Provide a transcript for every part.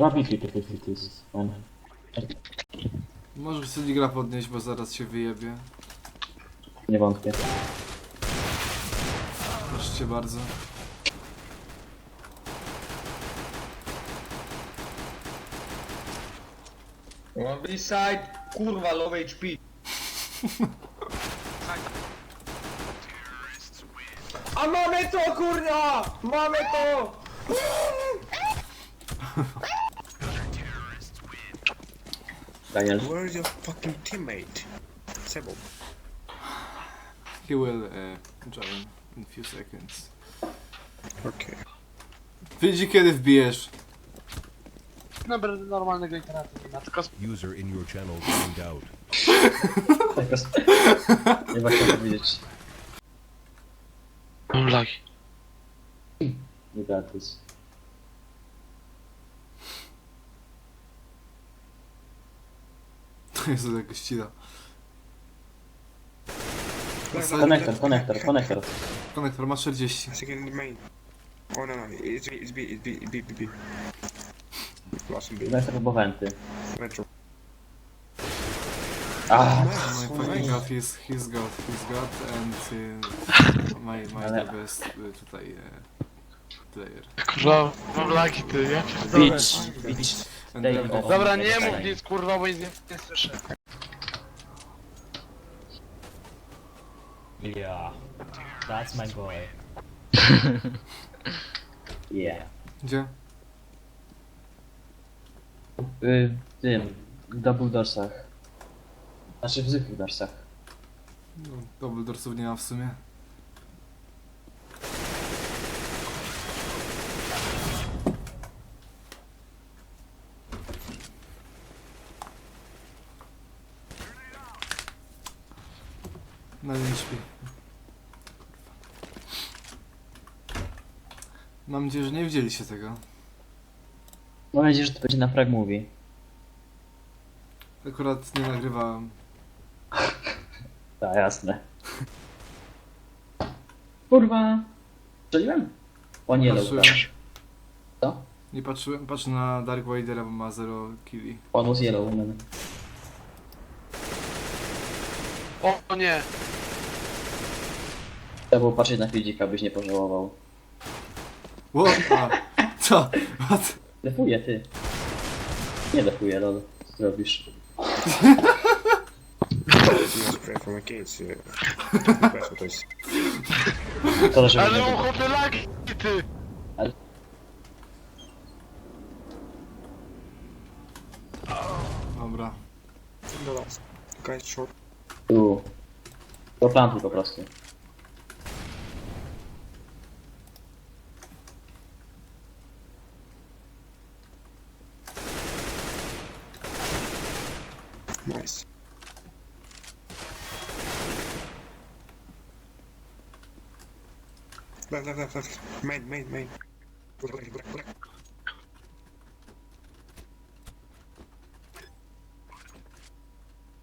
Rapidly to 50 is fine. Możesz sobie gra podnieść, bo zaraz się wyjebie. Nie wątpię. Proszę cię bardzo. One B-side, kurwa, low HP. A mamy to, kurwa! Mamy to! Daniel. Where is your fucking teammate? Sebo. He will uh, join in few seconds. Okay. Widzi kiedy wbijesz. Dobra, normalnego internetu nie ma, tylko User in your channel timed out. Nie właśnie powiedzieć. mam lagi. Nie got this. To jest jakaś ścina. Konektor, konektor, konektor. Konektor ma 40. Second main. Oh no no, it's B, it's B, it's B, it's B, B, B. In B. Konektor albo wenty. Retro. Ah, My fucking god, he's, he's god, he's god and uh, my, my the best uh, tutaj uh, player. Kurwa, mam lagi ty, ja pierdolę. bitch, bitch. And Daj then- o- Dobra, nie mów nic kurwa, bo nic nie, nie słyszę. Yeah, that's my boy. Yeah. Gdzie? Y, w tym, w double doorsach. Znaczy w zwykłych doorsach. No, double doorsów nie ma w sumie. No nie śpi. Mam nadzieję, że nie widzieliście tego. Mam nadzieję, że to będzie na frag movie. Akurat nie nagrywałem. Tak, jasne. Kurwa. Strzeliłem? O nie, Patrzyłem. Leuka. Co? Nie patrzyłem, patrzę na Dark Vadera, bo ma 0 killi. On was yellow woman. O, o nie, Trzeba było patrzeć na Fidzika, byś nie pożałował. A, co? What? Defuję, ty. Nie defuję, lol. Co ty robisz? You spray for my kids. Yeah. That's what I s- To, żeby ale mam chłopie lagi ty. Dobra. Guys short. Tu. Do plantu po prostu. Nice. Left, left, left, left. Main, main, main. Black, black, black, black.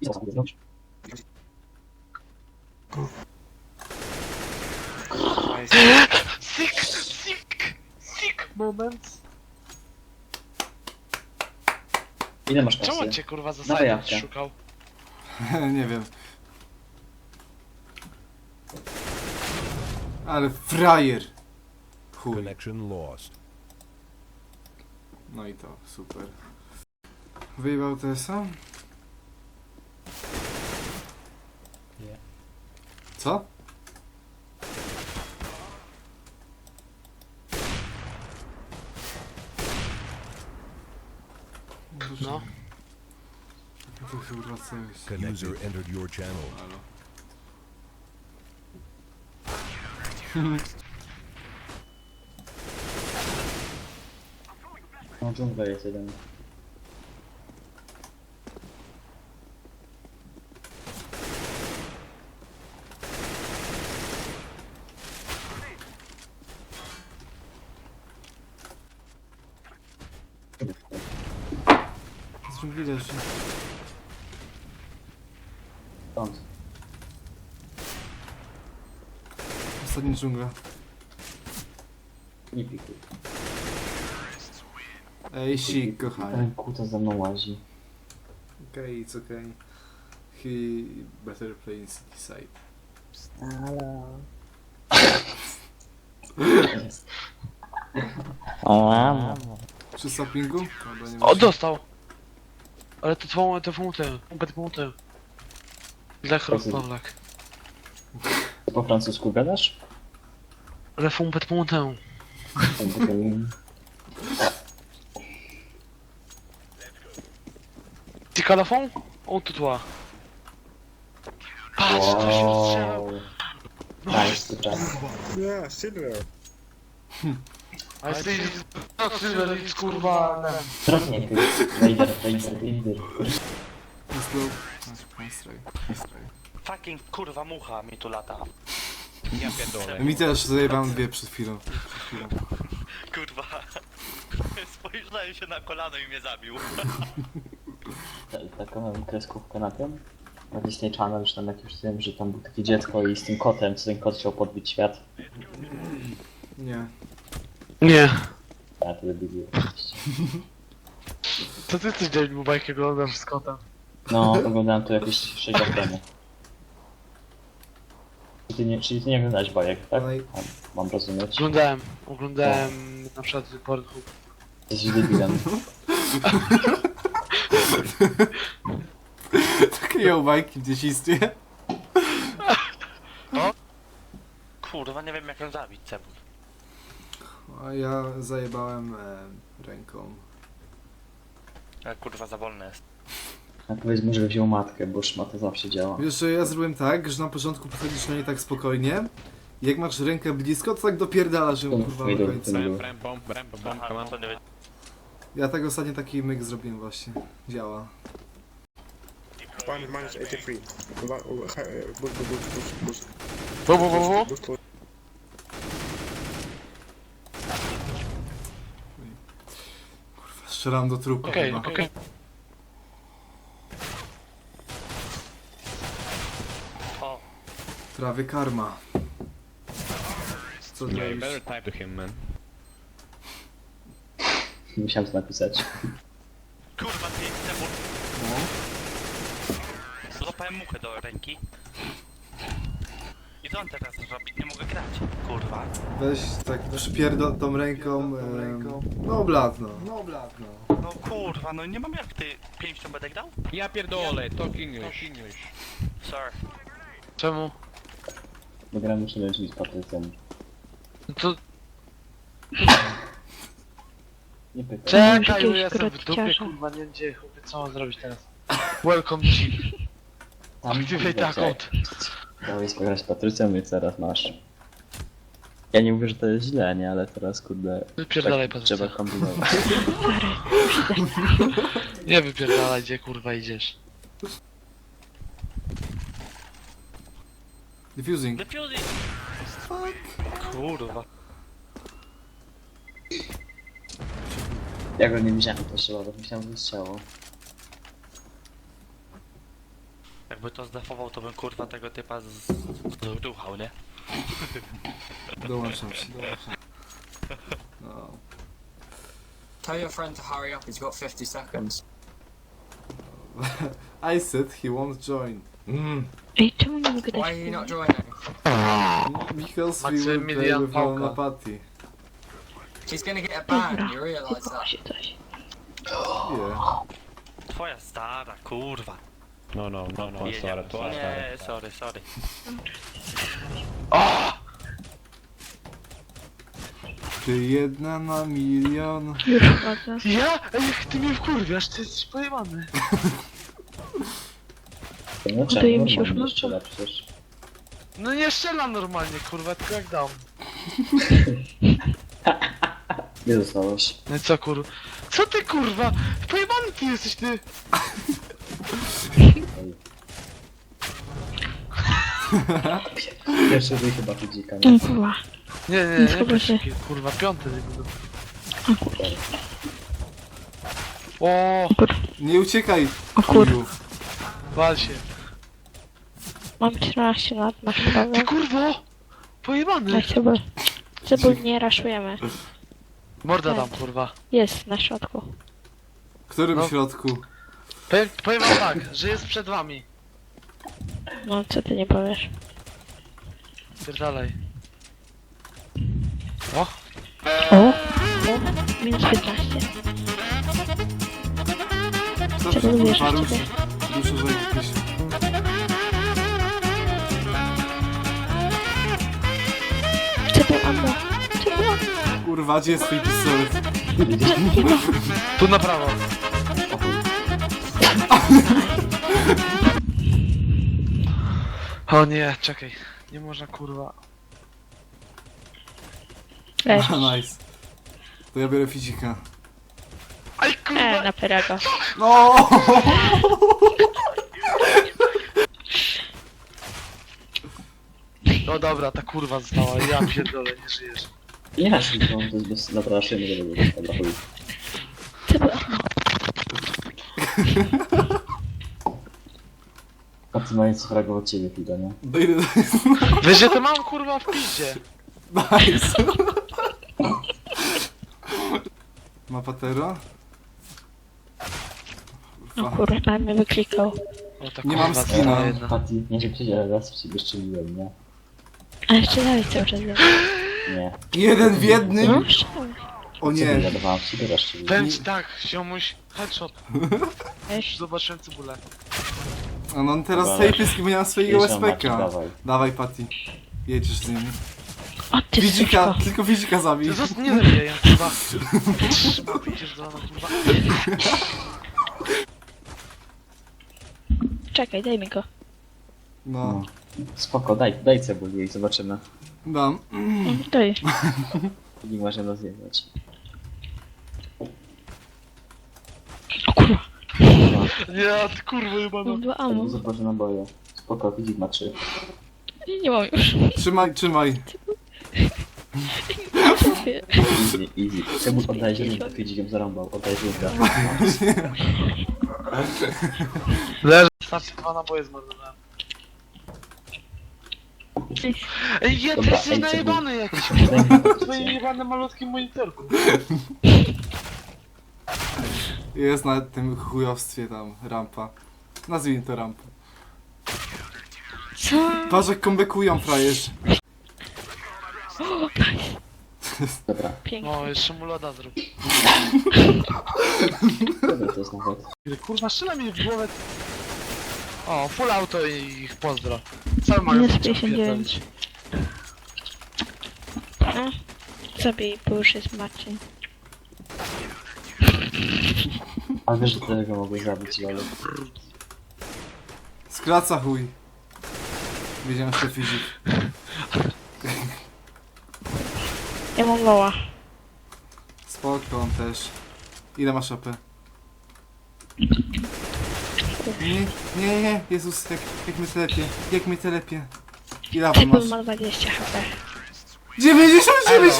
Nice. Ile masz Czemu on kasy? cię kurwa silence jabłka. szukał? nie wiem. Ale frajer! Chuj. Connection lost. No i to, super. Wyjebał TSA? Nie. Co? No. To się wracałeś. User entered your channel. Halo. No dżungla jest jeden. Ostatni dżungla. Nie pikuj. Ej, sik, kochanie. Ten kuta za mną łazi. Okay, it's okay. He better play in city side. O, mamo. Przy? Dobra, nie O, musi. dostał! Ale to twą, to pompę twą tę. Lechrok, Pawlak. Po francusku gadasz? Ale pompę twą tę. Ty kalafon? O, tu tła. Patrz, to się strzela. Wow. Nice, dobra. Yeah, silver. A jesteś... No, nic, kurwa, nie. Trudnie, ty. Raider, Raider, Raider. Let's go. Nice, nice try. Nice try. Fucking kurwa mucha mi tu lata. Ja pierdolę. Mi też zajebałem dwie przed chwilą. Przed chwilą. Kurwa. Spojrzałem się na kolano i mnie zabił. Ta- Taką mam kreskówkę na tym. Na Disney Channel już tam jak już wiem, że tam było takie dziecko i z tym kotem, co ten kot chciał podbić świat. Nie. Nie. Ja to lubię oczywiście. To ty coś dzień bajkę oglądam z kotem. No, oglądałem to jakieś 6 lat temu. Czyli ty nie, czyli ty nie oglądałeś bajek, tak? No Mam, mam rozumieć. Oglądałem, oglądałem na przykład Pornhub. Jesteś debilem. Takie jałbajki w dzieciństwie. Kurwa, nie wiem jak ją zabić, Cebul. A ja zajebałem e, ręką. Kurwa za wolne jest. A powiedz mu, że wziął matkę, bo szmata zawsze działa. Wiesz, że ja zrobiłem tak, że na początku podchodzisz na nie tak spokojnie. Jak masz rękę blisko, to tak dopierdalasz ją kurwa do końca. Ja tak ostatnio taki myk zrobiłem właśnie. Działa. One minus 83. One, uh, uh, boost, boost, boost, boost, boost. Bo, bo, bo, bo. Boost, boost. Strzelam do trupu Okej, chyba. okej. Trawy karma. Co Yeah, you better type to him, man. Musiałem to napisać. kurwa ty, Cebul. No. Złapałem muchę do ręki. I co on teraz zrobi? Nie mogę grać. Kurwa. Weź tak przypierdol tą ręką. em, No bladno. No bladno. No kurwa, no nie mam jak ty pięścią będę grał? Ja pierdolę, talk English. Sorry. Czemu? Bo gram muszę leczyć patrycem. No to Nie pytaj. czekaj, bo ja jestem w dupie, kurwa, nie wiem gdzie, chłopie, co mam zrobić teraz? Welcome G. Tam Activate kurde, account. Chciałeś pograć z Patrycją, więc teraz masz. Ja nie mówię, że to jest źle, nie? Ale teraz kurde... Wypierdalaj, tak, Patrycja. Trzeba kombinować. Nie wypierdalaj, gdzie kurwa idziesz. Diffusing. Defusing! Kurwa. Ja go nie widziałem, to trzeba, bo myślałem, że strzało. Jakby to zdefował, to bym kurwa tego typa z... zruchał, nie? Dołączam się, dołączam. No. Tell your friend to hurry up, he's got 50 seconds. I said he won't join. Mm. Ej, czemu nie mogę Why dać are you not joining? Because we will play with Pałka. Patty. She's gonna get a ban, Dobra, you realise that? się coś. Yeah. Twoja stara, kurwa. No, no, no, no, Jedziemy. sorry, to Nie, sorry, sorry. Ty jedna na milion. Już. Ja? Ej, jak ty mnie wkurwiasz, ty jesteś pojebany. No Wydaje mi się, normalnie już strzela przecież. No nie strzelam normalnie, kurwa, tylko jak dam. Nie zostałeś. No i co kurwa? Co ty kurwa? Pojebany ty jesteś ty! Pierwszy wy chyba tu dzika, nie? No kurwa. Nie, nie, Nie nie, schowaj się. nie kurwa, piąty nie będę. O, Nie uciekaj, O kurwa. chuju. wal się. Mam 14 lat na Ty sprawę. kurwo! Pojebany! Ja cebul. Cebul nie raszujemy. Morda tam, kurwa. Jest na środku. W którym No. środku? Powiem, powiem wam tak, że jest przed wami. No, co ty nie powiesz? Pierdalej. O, O! o minus 15. Zawsze Czego lubisz kurwa ruszy. Ruszy, że jakieś... Kurwa, gdzie jest twój pistolet? Tu na prawo. O nie, czekaj. Nie można kurwa. Leż. A, nice. To ja biorę fizika. Aj E, kurwa! na pyrego. No! No dobra, ta kurwa została, ja pierdolę, nie żyjesz. Nie raz mi to, to jest bez... Dobra, szyjmy do tego. Dobra, chuj. A ty fragować od ciebie, Fido, nie? Wiesz, że to mam kurwa w piździe. Nice. Ma patero? No Kurwa. kurwa, mnie wyklikał. O, ta Nie mam kurwa skina. jedna. Patty, nie przecież ale raz w ciebie strzeliłem, nie? A jeszcze dalej cały czas. Nie. Jeden w jednym? No. O nie. ci tak, ziomuś, headshot. Zobaczyłem cebulę. A no teraz Dobra. nie mam swojego Jedziemy, SPK. dawaj. Dawaj, Patty. Jedziesz z nimi. O ty Fizika, suczko. tylko fizika zabij. Ty nie zabiję, kurwa. Trzyma, pierdolona, kurwa. Czekaj, daj mi go. No, Spoko, daj, daj cebulię i zobaczymy. Dam. Mm, Daj. Nie możemy rozjechać. O kurwa. Nie, ty kurwa jebana. Mam dwa Tak, ammo. zobaczę naboje. Spoko, widzik ma trzy. Nie, nie mam już. Trzymaj, trzymaj. Mówię. Easy, easy. Cebul oddaj ziemię, widzikiem zarąbał. Oddaj ziemię. Leży. Starczy dwa naboje zmarnowałem. Ej, ty Dobra, jesteś ej, najebany jakiś. Daj mi W swoim jebanym malutkim monitorku. Jest na tym chujowstwie tam rampa. Nazwijmy to rampą. Co? Patrz jak kombekują frajerzy. Dobra, Pięknie. No, jeszcze mu loda zrób. dobra to jest nawet. Kurwa, strzela mi w głowę. O, full auto i ich pozdro. Cały Minus magazyn 59. pierdolić. No. Zabij, bo już jest Marcin. Ale wiesz, że tego mogę zabić, ale... Skraca chuj. Wiedziałem, że to fizik. Ja mam loła. Spoko, on też. Ile masz AP? Nie, nie, nie, Jezus, jak, jak mnie telepie, jak mnie telepie. Ile AP Typul masz? ma 20 HP. 99 Elo.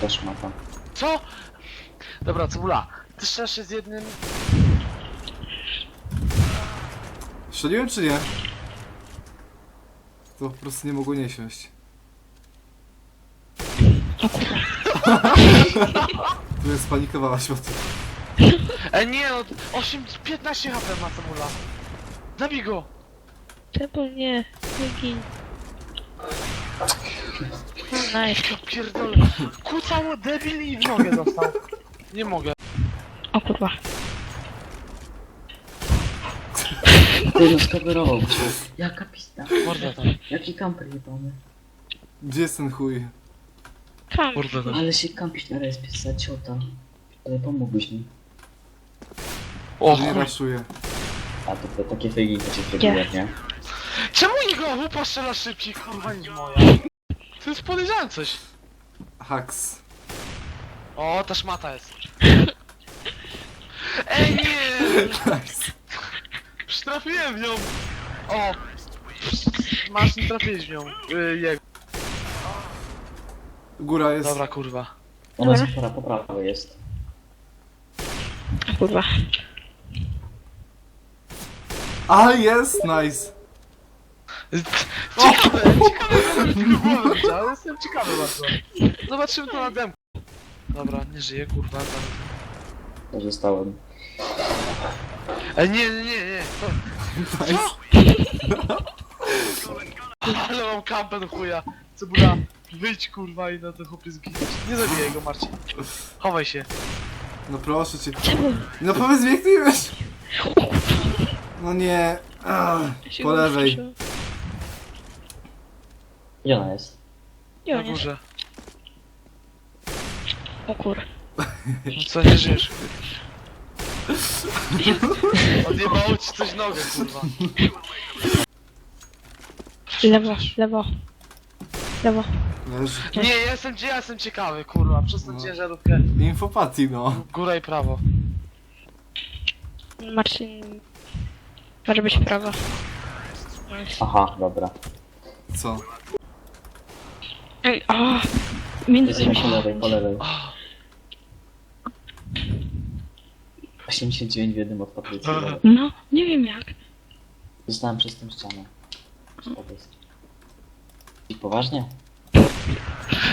Też ma tam. Co? Dobra, cebula. Ty strzelasz się z jednym... Strzeliłem czy nie? To po prostu nie mogło nie siąść. O kurwa. Tu jest spanikowałaś o tym. Ej, nie no, 8, 15 HP ma cebula. Zabij go! Typul nie. Nie gin. Nice. Pierdolę. Kucało debil i w nogę dostał. Nie mogę. O kurwa. Ty no skawerował cię. Jaka pista? Morda tam. Jaki kamper jebany. Gdzie jest ten chuj? Kam. Morda tam. Ale się kampić na respie, za ciota. Ale pomógłbyś mi. O Nie chuj. raszuję. A to, to takie fejgi to cię zrobiłem, nie? Czemu jego łupa strzela szybciej, kurwa, niż moja? To jest podejrzane coś. Haks. O, ta szmata jest. Ej, nie! Nice. Już trafiłem w nią. O! Masz, nie trafiłeś w nią. Yy, jego. Góra jest. Dobra, kurwa. Ona jest po po prawej jest. Kurwa. A jest, nice. Ciekawe, ciekawe, głowy ale jestem ciekawy bardzo. Zobaczymy to na demku. Dobra, nie żyje, kurwa. To zostałem. Ej, nie, nie, nie, nie. To... Ale mam kampę do chuja. Cebula, wyjdź kurwa i na ten chłopie zginąć. Nie zabijaj go, Marcin. Chowaj się. No proszę cię. No powiedz mi jak ty wiesz. No nie. Ach, się po lewej. wstrzymałem. Gdzie ona jest? Nie, Na nie. górze. O kur. No co, nie żyjesz? Odjebało ci coś nogę, kurwa. Lewo, lewo. Lewo. Leży. Nie, ja jestem, ja jestem ciekawy, kurwa. Przez tą No. ciężarówkę. Infopatii no. Góra i prawo. Marcin... Może być prawa. Nice. Aha, dobra. Co? Ej, a! Minus Jesteśmy po lewej, po lewej. 89 w jednym od Patrycji. dobra. No, nie wiem jak. Zostałem przez tę ścianę. I poważnie?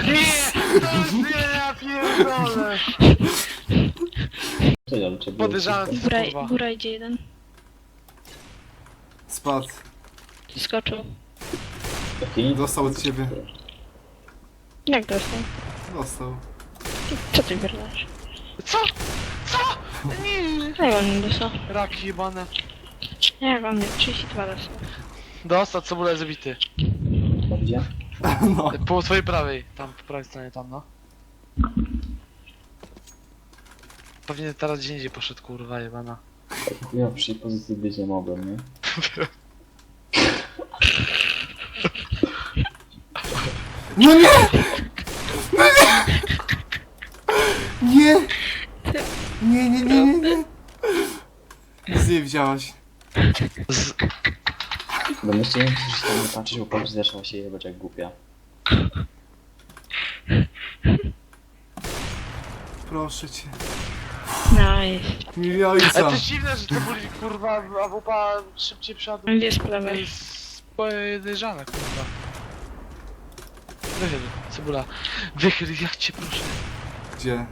Nie! To nie, ja pierdolę! Co ja ciebie? Podejrzałem, co Góra, kurwa. góra idzie jeden. Spadł. Skoczył. Dostał od ciebie. Jak dostał? Dostał. Co ty pierdolasz? Co? Co? Nie! Jak on nie dostał? Raki jebane. Jak on nie? 32 dostał. Dostał, co było zabity. Gdzie? No. Po twojej prawej, tam, po prawej stronie, tam, no. Pewnie teraz gdzie indziej poszedł, kurwa, jebana. Ja tej pozycji być nie mogłem, nie? No nie! No nie! Nie! Nie, nie, nie, nie, nie. Nic nie widziałaś. Z... Domyślnie się, że tam nie patrzysz, bo patrz zaczęła się jebać jak głupia. Proszę cię. Nice. Mieli Ale ojca. to jest dziwne, że to byli, kurwa, AWP szybciej jest po To lewej. jest podejrzane, kurwa. Wychyl, cebula. Wychyl, jak cię proszę. Gdzie?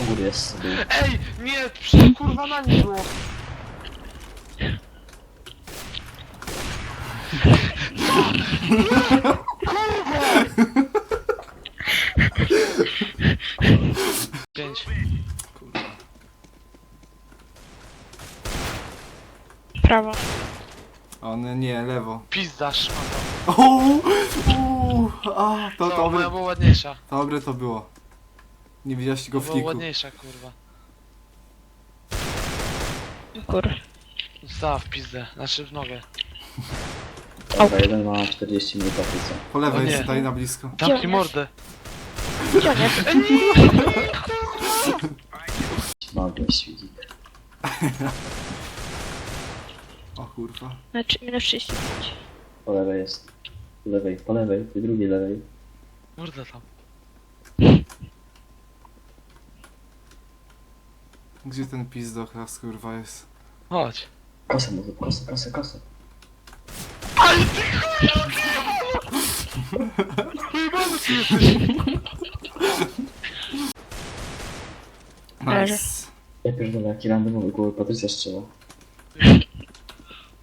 U góry jest sobie. Ej, nie, przecież kurwa na nim było. Pięć. Prawo. On nie, lewo. Pizda, szmata. Uuu, uuu, a, to To moja dobre, była ładniejsza. dobre to było. Nie widziałaś go w Była fliku. ładniejsza, kurwa. O kur. Została w pizdę, znaczy w nogę. Dobra, jeden ma 40 minut Patrycja. Po lewej O nie. jest tutaj na blisko. Damki jest? mordę. Mogę świdzik. O kurwa. Znaczy minus 35. Po lewej jest. Po lewej, po lewej, po drugiej lewej. Mordę tam. Gdzie ten pizdoch raz kurwa jest? Chodź. Kosę mu zrób, kosę, kosę, kosę. Pojebany ty jesteś. Leży. Nice. Ja pierdolę, jaki randomowy głowy Patrycja strzela.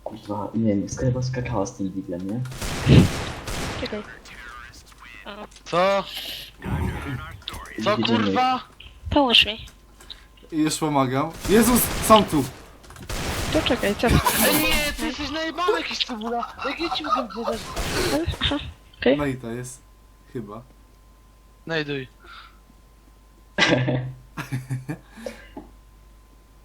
Kurwa, nie wiem, skrywa skakała z tym diglem, nie? Czekaj. Co? Co kurwa? Pomóż mi. Już pomagam. Jezus, są tu. To czekaj, co? Nie, najebany jakiś cebula. Jak ja ci mogę wydać? Okej. No i to jest. Chyba. Znajduj.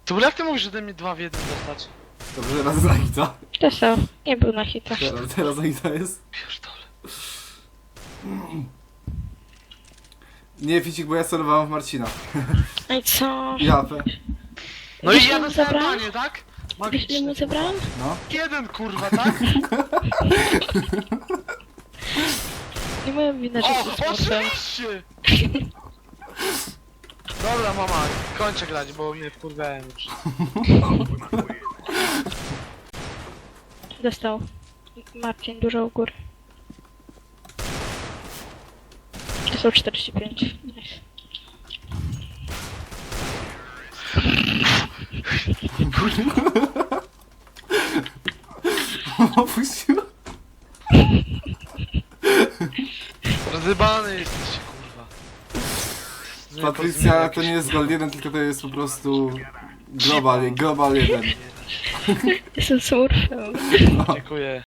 Cebula, jak ty mówisz, że ode mnie dwa w jednym dostać? Dobrze, raz na hita. Dostał. Nie był na hita. Teraz, teraz na hita jest. Pierdolę. Nie, Ficik, bo ja celowałem w Marcina. No i co? Japę. No i ja mu dostałem panie, tak? Wiesz mu zebrałem? No. Jeden kurwa, tak? Nie moja wina, że O, to się! Dobra mama, kończę grać, bo mnie wkurwiałem już. Dostał. Marcin, dużo u góry. To są 45. Nice. Opuściła. Rozjebany jesteście, kurwa. Nie Patrycja to nie jest Gold 1, tylko to jest po prostu Global, Global 1. Jestem smurfem. Dziękuję.